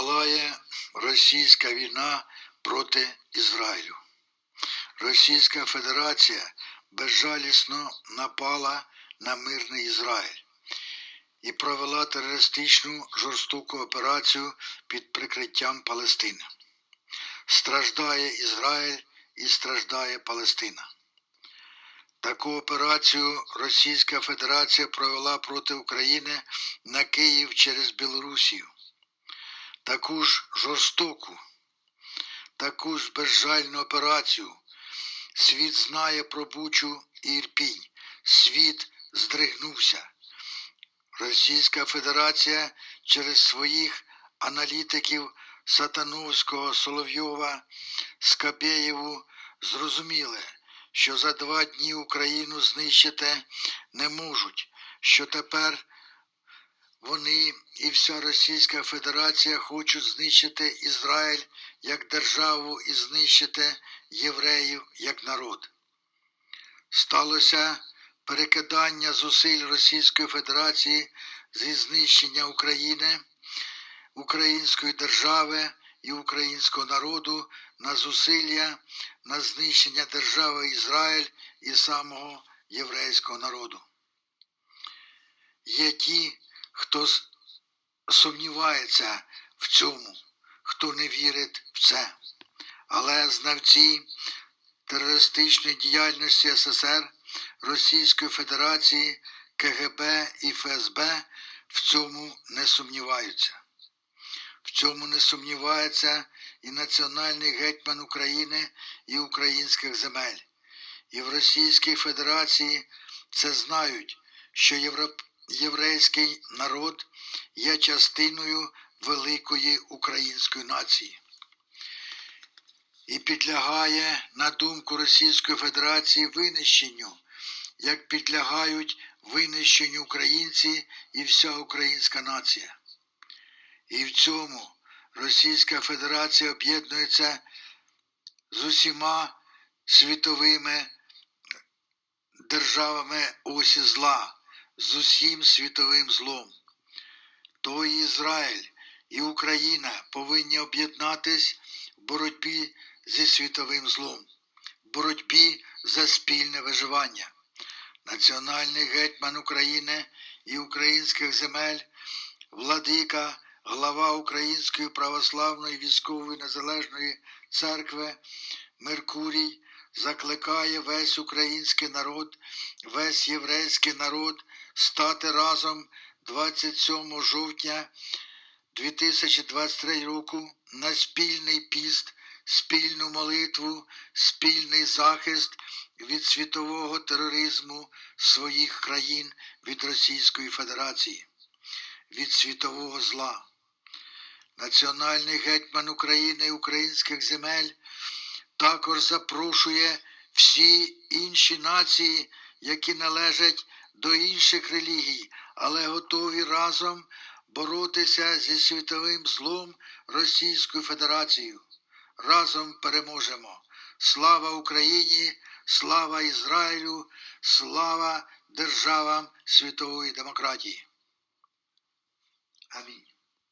Палає російська війна проти Ізраїлю. Російська Федерація безжалісно напала на мирний Ізраїль і провела терористичну жорстоку операцію під прикриттям Палестини. Страждає Ізраїль і страждає Палестина. Таку операцію Російська Федерація провела проти України на Київ через Білорусію. Таку ж жорстоку, таку ж безжальну операцію світ знає про Бучу і Ірпінь. Світ здригнувся. Російська Федерація через своїх аналітиків Сатановського, Соловйова, Скабєєву зрозуміли, що за два дні Україну знищити не можуть, що тепер вони і вся Російська Федерація хочуть знищити Ізраїль як державу і знищити євреїв як народ. Сталося перекидання зусиль Російської Федерації зі знищення України, української держави і українського народу на зусилля на знищення держави Ізраїль і самого єврейського народу. Є ті, хто сумнівається в цьому, хто не вірить в це. Але знавці терористичної діяльності СССР, Російської Федерації, КГБ і ФСБ в цьому не сумніваються. В цьому не сумнівається і національний гетьман України і українських земель. І в Російській Федерації це знають, що європ... єврейський народ є частиною великої української нації і підлягає, на думку Російської Федерації, винищенню, як підлягають винищенню українці і вся українська нація. І в цьому Російська Федерація об'єднується з усіма світовими державами осі зла, з усім світовим злом. То і Ізраїль і Україна повинні об'єднатись в боротьбі зі світовим злом, в боротьбі за спільне виживання. Національний гетьман України і українських земель, владика, глава Української православної військової незалежної церкви Меркурій закликає весь український народ, весь єврейський народ стати разом 27 жовтня 2023 року на спільний піст, спільну молитву, спільний захист від світового тероризму своїх країн від Російської Федерації, від світового зла. Національний гетьман України і українських земель також запрошує всі інші нації, які належать до інших релігій, але готові разом боротися зі світовим злом Російською Федерацією. Разом переможемо. Слава Україні, слава Ізраїлю, слава державам світової демократії. Амінь.